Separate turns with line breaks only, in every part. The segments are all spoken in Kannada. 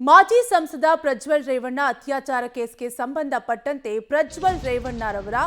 ಮಾಜಿ ಸಂಸದ ಪ್ರಜ್ವಲ್ ರೇವಣ್ಣ ಅತ್ಯಾಚಾರ ಕೇಸ್ಗೆ ಸಂಬಂಧಪಟ್ಟಂತೆ ಪ್ರಜ್ವಲ್ ರೇವಣ್ಣರವರ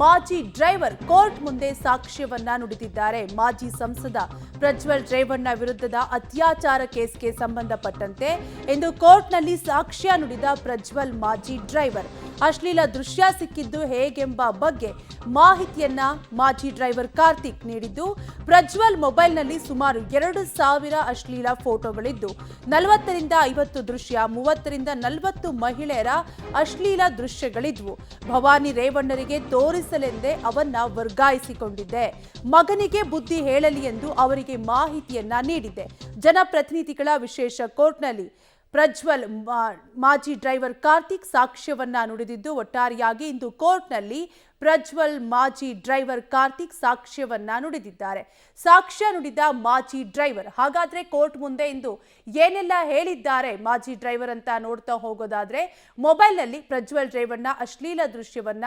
ಮಾಜಿ ಡ್ರೈವರ್ ಕೋರ್ಟ್ ಮುಂದೆ ಸಾಕ್ಷ್ಯವನ್ನ ನುಡಿದಿದ್ದಾರೆ. ಮಾಜಿ ಸಂಸದ ಪ್ರಜ್ವಲ್ ರೇವಣ್ಣ ವಿರುದ್ಧದ ಅತ್ಯಾಚಾರ ಕೇಸ್ಗೆ ಸಂಬಂಧಪಟ್ಟಂತೆ ಇಂದು ಕೋರ್ಟ್ನಲ್ಲಿ ಸಾಕ್ಷ್ಯ ನುಡಿದ ಪ್ರಜ್ವಲ್ ಮಾಜಿ ಡ್ರೈವರ್ ಅಶ್ಲೀಲ ದೃಶ್ಯ ಸಿಕ್ಕಿದ್ದು ಹೇಗೆಂಬ ಬಗ್ಗೆ ಮಾಹಿತಿಯನ್ನ ಮಾಜಿ ಡ್ರೈವರ್ ಕಾರ್ತಿಕ್ ನೀಡಿದ್ದು, ಪ್ರಜ್ವಲ್ ಮೊಬೈಲ್ನಲ್ಲಿ ಸುಮಾರು ಎರಡು ಸಾವಿರ ಅಶ್ಲೀಲ ಫೋಟೋಗಳಿದ್ದು, ನಲವತ್ತರಿಂದ ಐವತ್ತು ದೃಶ್ಯ, ಮೂವತ್ತರಿಂದ ನಲವತ್ತು ಮಹಿಳೆಯರ ಅಶ್ಲೀಲ ದೃಶ್ಯಗಳಿದ್ವು. ಭವಾನಿ ರೇವಣ್ಣರಿಗೆ ತೋರಿಸಲೆಂದೇ ಅವನ್ನ ವರ್ಗಾಯಿಸಿಕೊಂಡಿದ್ದೆ. ಮಗನಿಗೆ ಬುದ್ಧಿ ಹೇಳಲಿ ಎಂದು ಅವರಿಗೆ ಮಾಹಿತಿಯನ್ನ ನೀಡಿದೆ ಜನಪ್ರತಿನಿಧಿಗಳ ವಿಶೇಷ ಕೋರ್ಟ್ನಲ್ಲಿ ಪ್ರಜ್ವಲ್ ಮಾಜಿ ಡ್ರೈವರ್ ಕಾರ್ತಿಕ್ ಸಾಕ್ಷ್ಯವನ್ನ ನುಡಿದಿದ್ದು ಒಟ್ಟಾರೆಯಾಗಿ ಇಂದು ಕೋರ್ಟ್ನಲ್ಲಿ ಪ್ರಜ್ವಲ್ ಮಾಜಿ ಡ್ರೈವರ್ ಕಾರ್ತಿಕ್ ಸಾಕ್ಷ್ಯವನ್ನ ನುಡಿದಿದ್ದಾರೆ. ಸಾಕ್ಷ್ಯ ನುಡಿದ ಮಾಜಿ ಡ್ರೈವರ್, ಹಾಗಾದ್ರೆ ಕೋರ್ಟ್ ಮುಂದೆ ಇಂದು ಏನೆಲ್ಲ ಹೇಳಿದ್ದಾರೆ ಮಾಜಿ ಡ್ರೈವರ್ ಅಂತ ನೋಡ್ತಾ ಹೋಗೋದಾದ್ರೆ, ಮೊಬೈಲ್ನಲ್ಲಿ ಪ್ರಜ್ವಲ್ ಡ್ರೈವರ್ನ ಅಶ್ಲೀಲ ದೃಶ್ಯವನ್ನ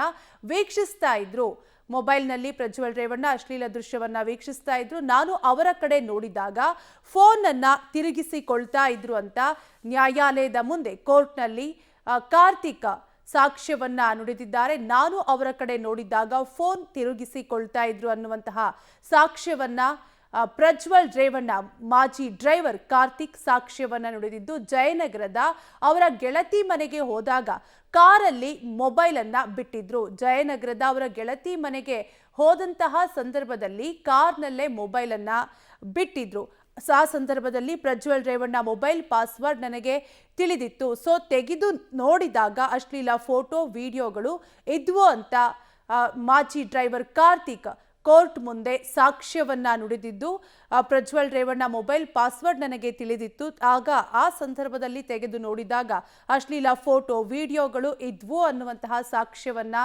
ವೀಕ್ಷಿಸ್ತಾ ಇದ್ರು. ಮೊಬೈಲ್ನಲ್ಲಿ ಪ್ರಜ್ವಲ್ ರೇವಣ್ಣ ಅಶ್ಲೀಲ ದೃಶ್ಯವನ್ನ ವೀಕ್ಷಿಸ್ತಾ ಇದ್ರು. ನಾನು ಅವರ ಕಡೆ ನೋಡಿದಾಗ ಫೋನ್ ಅನ್ನ ತಿರುಗಿಸಿಕೊಳ್ತಾ ಇದ್ರು ಅಂತ ನ್ಯಾಯಾಲಯದ ಮುಂದೆ ಕೋರ್ಟ್ನಲ್ಲಿ ಕಾರ್ತಿಕ ಸಾಕ್ಷ್ಯವನ್ನ ನುಡಿದಿದ್ದಾರೆ. ನಾನು ಅವರ ಕಡೆ ನೋಡಿದಾಗ ಫೋನ್ ತಿರುಗಿಸಿಕೊಳ್ತಾ ಇದ್ರು ಅನ್ನುವಂತಹ ಸಾಕ್ಷ್ಯವನ್ನ ಪ್ರಜ್ವಲ್ ರೇವಣ್ಣ, ಮಾಜಿ ಡ್ರೈವರ್ ಕಾರ್ತಿಕ್ ಸಾಕ್ಷ್ಯವನ್ನ ನುಡಿದಿದ್ದು ಜಯನಗರದ ಅವರ ಗೆಳತಿ ಮನೆಗೆ ಹೋದಾಗ ಕಾರಲ್ಲಿ ಮೊಬೈಲ್ ಅನ್ನ ಬಿಟ್ಟಿದ್ರು. ಜಯನಗರದ ಅವರ ಗೆಳತಿ ಮನೆಗೆ ಹೋದಂತಹ ಸಂದರ್ಭದಲ್ಲಿ ಕಾರ್ನಲ್ಲೇ ಮೊಬೈಲ್ ಅನ್ನ ಬಿಟ್ಟಿದ್ರು. ಆ ಸಂದರ್ಭದಲ್ಲಿ ಪ್ರಜ್ವಲ್ ರೇವಣ್ಣ ಮೊಬೈಲ್ ಪಾಸ್ವರ್ಡ್ ನನಗೆ ತಿಳಿದಿತ್ತು. ಸೊ, ತೆಗೆದು ನೋಡಿದಾಗ ಅಶ್ಲೀಲ ಫೋಟೋ, ವಿಡಿಯೋಗಳು ಇದ್ವು ಅಂತ ಮಾಜಿ ಡ್ರೈವರ್ ಕಾರ್ತಿಕ್ ಕೋರ್ಟ್ ಮುಂದೆ ಸಾಕ್ಷ್ಯವನ್ನ ನುಡಿದಿದ್ದು ಪ್ರಜ್ವಲ್ ರೇವಣ್ಣ ಮೊಬೈಲ್ ಪಾಸ್ವರ್ಡ್ ನನಗೆ ತಿಳಿದಿತ್ತು. ಆಗ ಆ ಸಂದರ್ಭದಲ್ಲಿ ತೆಗೆದು ನೋಡಿದಾಗ ಅಶ್ಲೀಲ ಫೋಟೋ, ವಿಡಿಯೋಗಳು ಇದ್ವು ಅನ್ನುವಂತಹ ಸಾಕ್ಷ್ಯವನ್ನ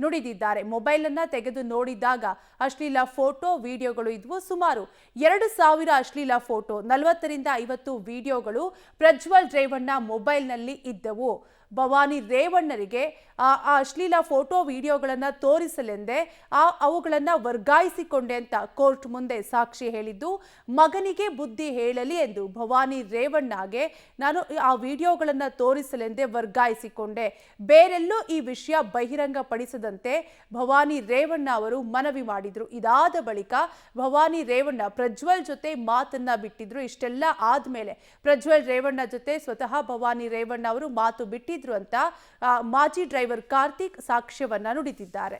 ನುಡಿದಿದ್ದಾರೆ. ಮೊಬೈಲ್ ಅನ್ನ ತೆಗೆದು ನೋಡಿದಾಗ ಅಶ್ಲೀಲ ಫೋಟೋ, ವಿಡಿಯೋಗಳು ಇದ್ವು. ಸುಮಾರು ಎರಡು ಸಾವಿರ ಅಶ್ಲೀಲ ಫೋಟೋ, ನಲವತ್ತರಿಂದ ಐವತ್ತು ವಿಡಿಯೋಗಳು ಪ್ರಜ್ವಲ್ ರೇವಣ್ಣ ಮೊಬೈಲ್ನಲ್ಲಿ ಇದ್ದವು. ಭವಾನಿ ರೇವಣ್ಣರಿಗೆ ಆ ಆ ಅಶ್ಲೀಲ ಫೋಟೋ ವಿಡಿಯೋಗಳನ್ನು ತೋರಿಸಲೆಂದೇ ಆ, ಅವುಗಳನ್ನು ವರ್ಗಾಯಿಸಿಕೊಂಡೆ ಅಂತ ಕೋರ್ಟ್ ಮುಂದೆ ಸಾಕ್ಷಿ ಹೇಳಿದ್ದು, ಮಗನಿಗೆ ಬುದ್ಧಿ ಹೇಳಲಿ ಎಂದು ಭವಾನಿ ರೇವಣ್ಣಗೆ ನಾನು ಆ ವಿಡಿಯೋಗಳನ್ನು ತೋರಿಸಲೆಂದೇ ವರ್ಗಾಯಿಸಿಕೊಂಡೆ. ಬೇರೆಲ್ಲೂ ಈ ವಿಷಯ ಬಹಿರಂಗಪಡಿಸದಂತೆ ಭವಾನಿ ರೇವಣ್ಣ ಅವರು ಮನವಿ ಮಾಡಿದ್ರು. ಇದಾದ ಬಳಿಕ ಭವಾನಿ ರೇವಣ್ಣ ಪ್ರಜ್ವಲ್ ಜೊತೆ ಮಾತನ್ನ ಬಿಟ್ಟಿದ್ರು. ಇಷ್ಟೆಲ್ಲ ಆದ್ಮೇಲೆ ಪ್ರಜ್ವಲ್ ರೇವಣ್ಣ ಜೊತೆ ಸ್ವತಃ ಭವಾನಿ ರೇವಣ್ಣ ಅವರು ಮಾತು ಬಿಟ್ಟಿದ್ರು ಅಂತ ಮಾಜಿ ಡ್ರೈವರ್ ಕಾರ್ತಿಕ್ ಸಾಕ್ಷ್ಯವನ್ನ ನುಡಿದಿದ್ದಾರೆ.